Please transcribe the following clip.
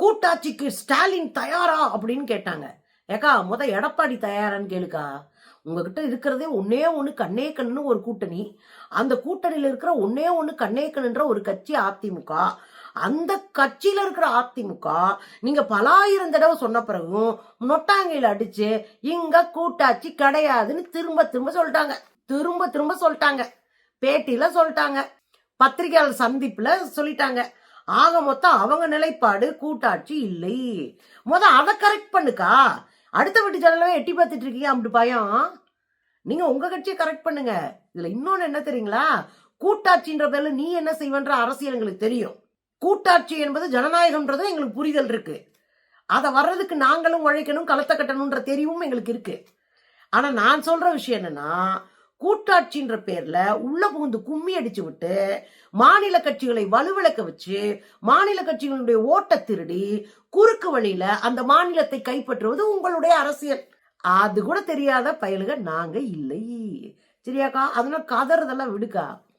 கூட்டாட்சிக்கு ஸ்டாலின் தயாரா அப்படின்னு கேட்டாங்க. ஏக்கா முத எடப்பாடி தயாரான்னு கேளுக்கா. உங்ககிட்ட இருக்கிறதே ஒன்னே ஒன்று கண்ணே கண்ணு ஒரு கூட்டணி. அந்த கூட்டணியில் இருக்கிற ஒன்னே ஒன்று கண்ணே கண்ணுன்ற ஒரு கட்சி அதிமுக. அந்த கட்சியில இருக்கிற அதிமுக நீங்க பலாயிரம் தடவை சொன்ன பிறகும் நொட்டாங்கையில் அடிச்சு இங்க கூட்டாட்சி கிடையாதுன்னு திரும்ப திரும்ப சொல்லிட்டாங்க. திரும்ப திரும்ப சொல்லிட்டாங்க. பேட்டியில சொல்லிட்டாங்க. பத்திரிகையாளர் சந்திப்புல சொல்லிட்டாங்க. ஆக மொத்தம் அவங்க நிலைப்பாடு கூட்டாட்சி இல்லை. முத அதை கரெக்ட் பண்ணுக்கா? அடுத்த வீட்டு ஜனலவே எட்டி பார்த்துட்டு இருக்கீங்க அப்படி பயம்? நீங்க உங்க கட்சியை கரெக்ட் பண்ணுங்க. இதுல இன்னொன்னு என்ன தெரியுங்களா? கூட்டாட்சின்ற பேர்ல நீ என்ன செய்வன்ற அரசியல் எங்களுக்கு தெரியும். கூட்டாட்சி என்பது ஜனநாயகம்ன்றது எங்களுக்கு புரிதல் இருக்கு. அதை வர்றதுக்கு நாங்களும் உழைக்கணும் களத்தை கட்டணுன்ற தெரிவும் எங்களுக்கு இருக்கு. ஆனா நான் சொல்ற விஷயம் என்னன்னா கூட்டாட்சின்ற பேர்ல உள்ள புகுந்து கும்மி அடிச்சு விட்டு மாநில கட்சிகளை வலுவிளக்க வச்சு மாநில கட்சிகளுடைய ஓட்ட திருடி குறுக்கு வழியில அந்த மாநிலத்தை கைப்பற்றுவது உங்களுடைய அரசியல். அது கூட தெரியாத பயலுக நாங்க இல்லை. சரியாக்கா? அதனால கதறதெல்லாம் விடுக்கா?